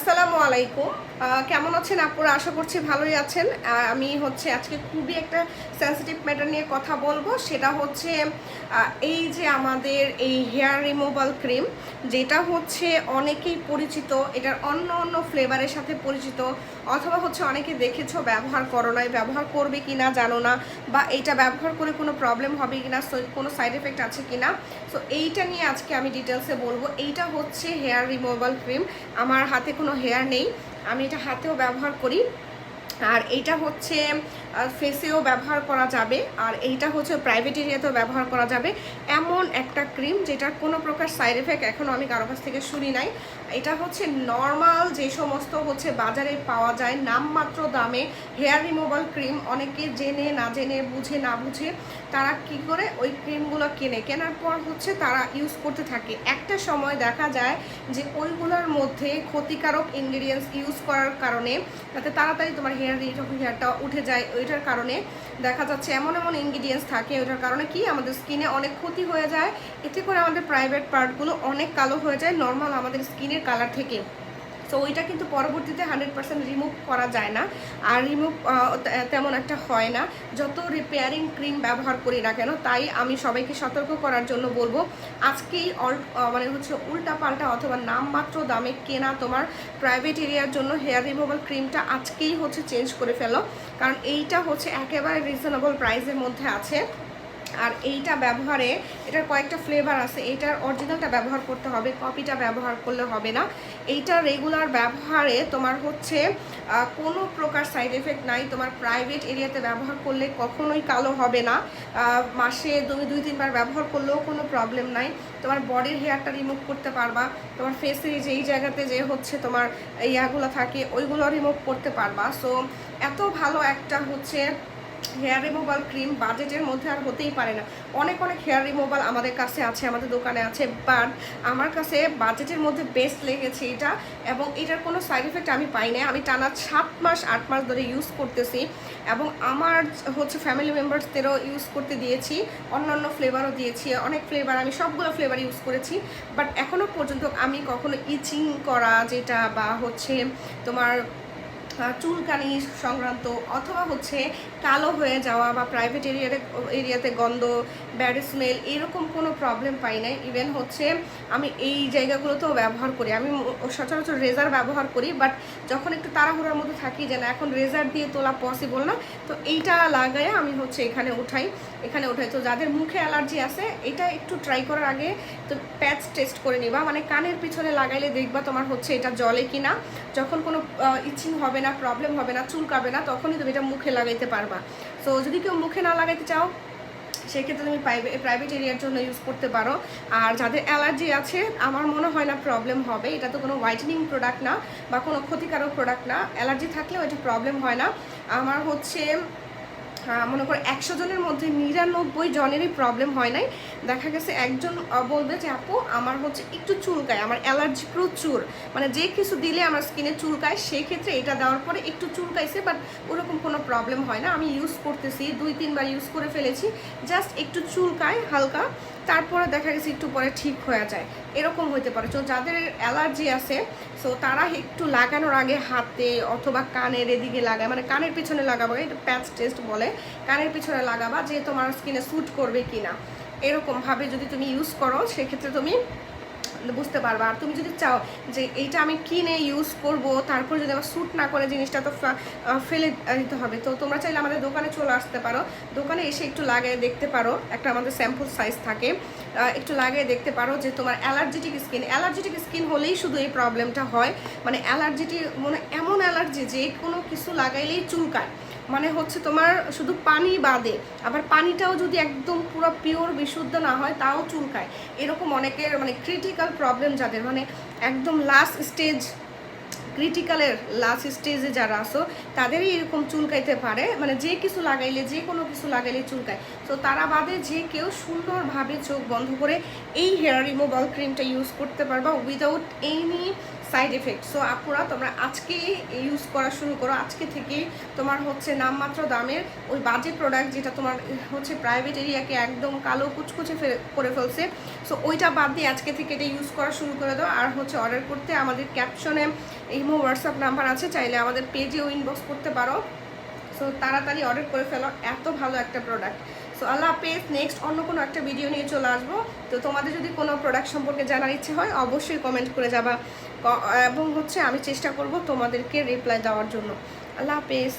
আসসালামু আলাইকুম। কেমন আছেন আপনারা আশা করছি ভালোই আছেন। আমি হচ্ছে আজকে খুবই একটা সেন্সিটিভ ম্যাটার নিয়ে কথা বলব। সেটা হচ্ছে এই যে আমাদের এই হেয়ার রিমুভাল ক্রিম যেটা হচ্ছে অনেকেই পরিচিত, এটার অন্য অন্য ফ্লেভারের সাথে পরিচিত, অথবা হচ্ছে অনেকে দেখেছ ব্যবহার করো নাই, ব্যবহার করবে কি না জানো না, বা এইটা ব্যবহার করে কোনো প্রবলেম হবে কি না কোনো সাইড এফেক্ট আছে কি না সো এইটা নিয়ে আজকে আমি ডিটেলসে বলব। এইটা হচ্ছে হেয়ার রিমুভাল ক্রিম আমার হাতে কোনো হেয়ার নেই। আমি এটা হাতেও ব্যবহার করি। আর এটা হচ্ছে ফেসেও ব্যবহার করা যাবে, আর এইটা হচ্ছে প্রাইভেট এরিয়াতেও ব্যবহার করা যাবে। এমন একটা ক্রিম যেটার কোনো প্রকার সাইড এফেক্ট এখনও আমি কারও কাছ থেকে শুনি নাই। এটা হচ্ছে নর্মাল যে সমস্ত হচ্ছে বাজারে পাওয়া যায়, নামমাত্র দামে হেয়ার রিমুভাল ক্রিম অনেকে জেনে, না জেনে, বুঝে, না বুঝে তারা কি করে ওই ক্রিমগুলো কেনে? কেনার পর হচ্ছে তারা ইউজ করতে থাকে। একটা সময় দেখা যায় যে ওইগুলোর মধ্যে ক্ষতিকারক ইনগ্রিডিয়েন্টস ইউজ করার কারণে যাতে তাড়াতাড়ি তোমার হেয়ার হেয়ারটা উঠে যায় ওইটার কারণে দেখা যাচ্ছে এমন এমন ইনগ্রিডিয়েন্টস থাকে, ওইটার কারণে কি আমাদের স্কিনে অনেক ক্ষতি হয়ে যায়। এতে করে আমাদের প্রাইভেট পার্টগুলো অনেক কালো হয়ে যায় নর্মাল আমাদের স্কিনের কালার থেকে। তো ওইটা কিন্তু পরবর্তীতে হান্ড্রেড পার্সেন্ট রিমুভ করা যায় না। আর রিমুভ তেমন একটা হয় না। যত রিপেয়ারিং ক্রিম ব্যবহার করি না কেন, তাই আমি সবাইকে সতর্ক করার জন্য বলব, আজকেই অল মানে হচ্ছে উল্টা পাল্টা অথবা নামমাত্র দামে কেনা তোমার প্রাইভেট এরিয়ার জন্য হেয়ার রিমুভাল ক্রিমটা আজকেই হচ্ছে চেঞ্জ করে ফেলো। কারণ এইটা হচ্ছে একেবারে রিজনেবল প্রাইসের মধ্যে আছে। আর এইটা ব্যবহারে এটার কয়েকটা ফ্লেভার আছে এইটার অরিজিনালটা ব্যবহার করতে হবে কপিটা ব্যবহার করলে হবে না। এইটা রেগুলার ব্যবহারে তোমার হচ্ছে কোনো প্রকার সাইড এফেক্ট নাই, তোমার প্রাইভেট এরিয়াতে ব্যবহার করলে কখনোই কালো হবে না। মাসে তুমি দুই, তিনবার ব্যবহার করলেও কোনো প্রবলেম নাই। তোমার বডির হেয়ারটা রিমুভ করতে পারবা, তোমার ফেসে যেই জায়গাতে যে হচ্ছে তোমার ইয়াগুলো থাকে, ওইগুলো রিমুভ করতে পারবা। সো এত ভালো একটা হচ্ছে হেয়ার রিমুভাল ক্রিম বাজেটের মধ্যে আর হতেই পারে না। অনেক অনেক হেয়ার রিমুভাল আমাদের কাছে আছে, আমাদের দোকানে আছে বাট আমার কাছে বাজেটের মধ্যে বেস্ট লেগেছে এটা এবং এটার কোনো সাইড এফেক্ট আমি পাই না আমি টানা সাত মাস, আট মাস ধরে ইউজ করতেছি এবং আমার হচ্ছে ফ্যামিলি মেম্বার্সদেরও ইউজ করতে দিয়েছি, অন্যান্য ফ্লেভারও দিয়েছি, অনেক ফ্লেভার আমি সবগুলো ফ্লেভার ইউজ করেছি বাট এখনও পর্যন্ত আমি কখনো ইচিং করা যেটা বা হচ্ছে তোমার চুলকানি সংক্রান্ত অথবা হচ্ছে কালো হয়ে যাওয়া বা প্রাইভেট এরিয়াতে এরিয়াতে গন্ধ ব্যাড স্মেল এরকম কোনো প্রবলেম পাই নাই। ইভেন হচ্ছে আমি এই জায়গাগুলোতেও ব্যবহার করি। আমি সচরাচর রেজার ব্যবহার করি বাট যখন একটু তাড়াহুড়ার মধ্যে থাকি যে না, এখন রেজার দিয়ে তোলা পসিবল না, তো এইটা লাগায় আমি হচ্ছে এখানে উঠাই। এখানে উঠাই। তো যাদের মুখে অ্যালার্জি আছে, এটা একটু ট্রাই করার আগে তো প্যাচ টেস্ট করে নিবা। মানে কানের পিছনে লাগাইলে দেখবা তোমার হচ্ছে এটা জলে কিনা। যখন কোনো ইচিং হবে না প্রবলেম হবে না, চুলকাবে না, তখনই তুমি এটা মুখে লাগাইতে পারবা। সো যদি কেউ মুখে না লাগাইতে চাও, সেক্ষেত্রে তুমি প্রাইভেট এরিয়ার জন্য ইউজ করতে পারো। আর যাদের অ্যালার্জি আছে, আমার মনে হয় না প্রবলেম হবে। এটা তো কোনো হোয়াইটেনিং প্রোডাক্ট না বা কোনো ক্ষতিকারক প্রোডাক্ট না। অ্যালার্জি থাকলেও এটা প্রবলেম হয় না। আমার হচ্ছে মনে করো একশো জনের মধ্যে নিরানব্বই জনেরই প্রবলেম হয় নাই। দেখা গেছে একজন বলবে যে, আপু, আমার হচ্ছে একটু চুলকায়, আমার অ্যালার্জি প্রচুর। মানে যে কিছু দিলে আমার স্কিনে চুলকায়, সেই ক্ষেত্রে এটা দেওয়ার পরে একটু চুলকাইছে বাট ওরকম কোনো প্রবলেম হয় না। আমি ইউজ করতেছি, দুই, তিনবার ইউজ করে ফেলেছি। জাস্ট একটু চুলকায় হালকা। তারপরে দেখা গেছে একটু পরে ঠিক হয়ে যায়। এরকম হইতে পারে। তো যাদের অ্যালার্জি আছে সো তারা একটু লাগানোর আগে হাতে অথবা কানের এদিকে লাগায়। মানে কানের পিছনে লাগাবো, এটা প্যাচ টেস্ট বলে। কানের পিছনে লাগাবা যে তোমার স্কিনে স্যুট করবে কি না এরকমভাবে যদি তুমি ইউজ করো, সেক্ষেত্রে তুমি বুঝতে পারবা। আর তুমি যদি চাও যে এইটা আমি কিনে ইউজ করব, তারপর যদি আমার স্যুট না করে জিনিসটা, তো ফেলে দিতে হবে। তো তোমরা চাইলে আমাদের দোকানে চলে আসতে পারো। দোকানে এসে একটু লাগিয়ে দেখতে পারো। একটা আমাদের স্যাম্পল সাইজ থাকে। একটু লাগিয়ে দেখতে পারো যে তোমার অ্যালার্জেটিক স্কিন অ্যালার্জেটিক স্কিন হলেই শুধু এই প্রবলেমটা হয়। মানে অ্যালার্জিটি মানে এমন অ্যালার্জি যে কোনো কিছু লাগাইলেই চুলকায়। মানে হচ্ছে তোমার শুধু পানি বাদে, আবার পানিটাও যদি একদম পুরো পিওর বিশুদ্ধ না হয়, তাও চুলকায়। এরকম অনেকের মানে ক্রিটিক্যাল প্রবলেম যাদের মানে একদম লাস্ট স্টেজ ক্রিটিক্যালের লাস্ট স্টেজে যারা আসো তাদেরই এরকম চুলকাইতে পারে। মানে যে কিছু লাগাইলে, যে কোনো কিছু লাগাইলে চুলকায়। তো তারা বাদে যে কেউ সুন্দরভাবে চোখ বন্ধ করে এই হেয়ার রিমুভাল ক্রিমটা ইউজ করতে পারবা without any side effect so আপুরা, তোমরা আজকেই ইউজ করা শুরু করো। আজকে থেকেই তোমার হচ্ছে নামমাত্র দামের ওই বাজে প্রোডাক্ট যেটা তোমার হচ্ছে প্রাইভেট এরিয়াকে একদম কালো কুচকুচে করে ফেলছে। সো ওইটা বাদ দিয়ে আজকে থেকে এটা ইউজ করা শুরু করে দাও। আর হচ্ছে অর্ডার করতে আমাদের ক্যাপশনে ইমো হোয়াটসঅ্যাপ নাম্বার আছে। চাইলে আমাদের পেজেও ইনবক্স করতে পারো। সো তাড়াতাড়ি অর্ডার করে ফেলো। এত ভালো একটা প্রোডাক্ট সো আল্লাহ হাফেজ নেক্সট অন্য কোনো একটা ভিডিও নিয়ে চলে আসব। তো তোমাদের যদি কোনো প্রোডাক্ট সম্পর্কে জানার ইচ্ছে হয়, অবশ্যই কমেন্ট করে যাবা। এবং হচ্ছে আমি চেষ্টা করব তোমাদেরকে রিপ্লাই দেওয়ার জন্য। আল্লাহ হাফেজ।